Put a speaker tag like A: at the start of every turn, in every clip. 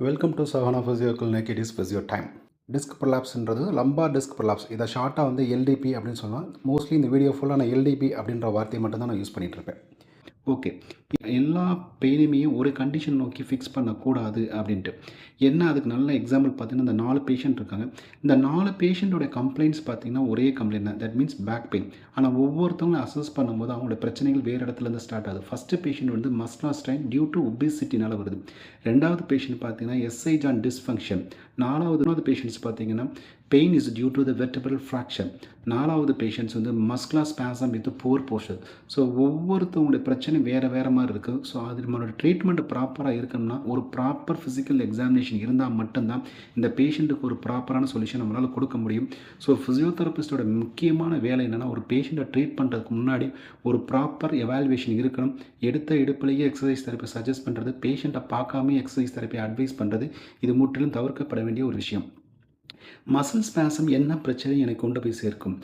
A: Welcome to Sahana physio clinic it is physio time disc ப்ரலாப்ஸ்ன்றது lumbar disc prolapse இதை ஷார்ட்டாக வந்து LDP அப்படின்னு சொல்லலாம் மோஸ்ட்லி இந்த வீடியோ ஃபுல்லாக நான் எல்டிபி அப்படின்ற வார்த்தையை மட்டும் தான் நான் யூஸ் பண்ணிகிட்டு இருப்பேன். ஓகே. எல்லா பெயினுமே ஒரு கண்டிஷன் நோக்கி ஃபிக்ஸ் பண்ணக்கூடாது அப்படின்ட்டு. என்ன அதுக்கு நல்ல எக்ஸாம்பிள் பார்த்தீங்கன்னா இந்த நாலு பேஷண்ட் இருக்காங்க. இந்த நாலு பேஷண்ட்டோட கம்ப்ளைண்ட்ஸ் பார்த்தீங்கன்னா ஒரே கம்ப்ளைண்ட் தான். தட் மீன்ஸ் பேக் பெயின் ஆனால் ஒவ்வொருத்தவங்களும் அசஸ் பண்ணும்போது அவங்களோட பிரச்சனைகள் வேறு இடத்துலேருந்து ஸ்டார்ட் ஆகுது. ஃபஸ்ட்டு பேஷண்ட் வந்து மஸ்லா ஸ்ட்ரைன் டியூ டு ஒபிசிட்டினால் வருது. ரெண்டாவது பேஷண்ட் பார்த்தீங்கன்னா எஸ்ஐ ஜான் டிஸ்ஃபங்க்ஷன் நாலாவது பேஷண்ட்ஸ் பார்த்தீங்கன்னா pain is due to the vertebral fracture நாலாவது பேஷண்ட்ஸ் வந்து muscular spasm with poor posture so ஒவ்வொருத்தவங்களுடைய பிரச்சனை வேறு வேறு மாதிரி இருக்குது ஸோ அது நம்மளோட ட்ரீட்மெண்ட் ப்ராப்பராக இருக்கணும்னா ஒரு ப்ராப்பர் ஃபிசிக்கல் எக்ஸாமினேஷன் இருந்தால் மட்டும்தான் இந்த பேஷண்ட்டுக்கு ஒரு ப்ராப்பரான சொல்யூஷன் நம்மளால் கொடுக்க முடியும். ஸோ ஃபிசியோதெரபிஸ்டோட முக்கியமான வேலை என்னென்னா ஒரு பேஷண்ட்டை ட்ரீட் பண்ணுறதுக்கு முன்னாடி ஒரு ப்ராப்பர் எவாலுவேஷன் இருக்கணும். எடுத்த எடுப்பிலேயே எக்ஸசைஸ் தெரப்பி சஜஸ்ட் பண்ணுறது பேஷண்ட்டை பார்க்காம எக்ஸசைஸ் தெரப்பி அட்வைஸ் பண்ணுறது இது முற்றிலும் தவிர்க்கப்பட வேண்டிய ஒரு விஷயம். மசில் ஸ்பேசம் என்ன பிரச்சனை எனக்கு கொண்டு போய் சேர்க்கும்?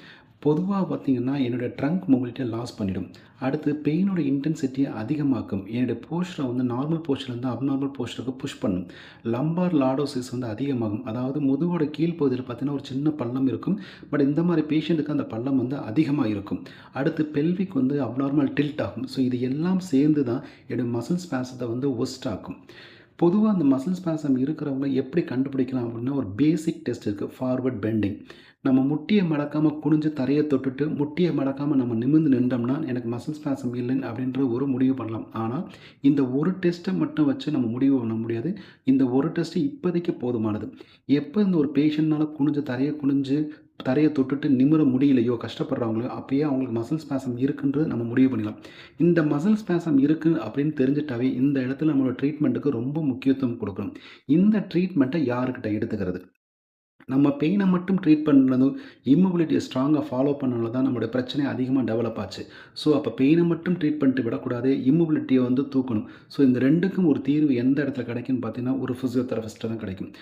A: பொதுவாக பார்த்தீங்கன்னா என்னோடய ட்ரங்க் மொபிலிட்டியை லாஸ் பண்ணிடும். அடுத்து பெயினோட இன்டென்சிட்டியை அதிகமாக்கும். என்னுடைய போஸ்டரை வந்து நார்மல் போஸ்டர்லேருந்து அப்நார்மல் போஸ்டருக்கு புஷ் பண்ணும். லம்பார் லாடோசிஸ் வந்து அதிகமாகும். அதாவது முதுகோட கீழ்ப்பகுதியில் பார்த்தீங்கன்னா ஒரு சின்ன பள்ளம் இருக்கும். பட் இந்த மாதிரி பேஷண்ட்டுக்கு அந்த பள்ளம் வந்து அதிகமாக இருக்கும். அடுத்து பெல்விக் வந்து அப்நார்மல் டில்ட் ஆகும். ஸோ இது எல்லாம் சேர்ந்து தான் என்னுடைய மசில் ஸ்பேசத்தை வந்து ஒஸ்ட் ஆக்கும். பொதுவாக அந்த மசில் ஸ்பாசம் இருக்கிறவங்க எப்படி கண்டுபிடிக்கலாம் அப்படின்னா ஒரு பேசிக் டெஸ்ட் இருக்குது ஃபார்வர்ட் பெண்டிங் நம்ம முட்டியை மடக்காமல் குனிஞ்சு தரையை தொட்டுட்டு முட்டியை மடக்காமல் நம்ம நிமிர்ந்து நின்றோம்னா எனக்கு மசில் ஸ்பாசம் இல்லைன்னு அப்படின்ற ஒரு முடிவு பண்ணலாம். ஆனால் இந்த ஒரு டெஸ்ட்டை மட்டும் வச்சு நம்ம முடிவு பண்ண முடியாது. இந்த ஒரு டெஸ்ட்டு இப்போதைக்கு போதுமானது. எப்போ இந்த ஒரு பேஷண்ட்னால குனிஞ்சு தரையை குனிஞ்சு தரையை தொட்டுட்டு நிமிர முடியலையோ கஷ்டப்படுறவங்களோ அப்பயே அவங்களுக்கு மசில் ஸ்பேசம் இருக்குன்றது நம்ம முடிவு பண்ணிடலாம். இந்த மசில் ஸ்பேசம் இருக்குது அப்படின்னு தெரிஞ்சிட்டாவே இந்த இடத்துல நம்மளோட ட்ரீட்மெண்ட்டுக்கு ரொம்ப முக்கியத்துவம் கொடுக்கணும். இந்த ட்ரீட்மெண்ட்டை யாருக்கிட்ட எடுத்துக்கிறது? நம்ம பெயினை மட்டும் ட்ரீட் பண்ணுறதும் இம்மொபிலிட்டியை ஸ்ட்ராங்காக ஃபாலோ பண்ணனால தான் நம்மளுடைய பிரச்சனை அதிகமாக டெவலப் ஆச்சு. ஸோ அப்போ பெயினை மட்டும் ட்ரீட் பண்ணிட்டு விடக்கூடாது இம்மொபிலிட்டியை வந்து தூக்கணும். ஸோ இந்த ரெண்டுக்கும் ஒரு தீர்வு எந்த இடத்துல கிடைக்குன்னு பார்த்தீங்கன்னா ஒரு ஃபிசியோதெரபிஸ்ட்டை தான் கிடைக்கும்.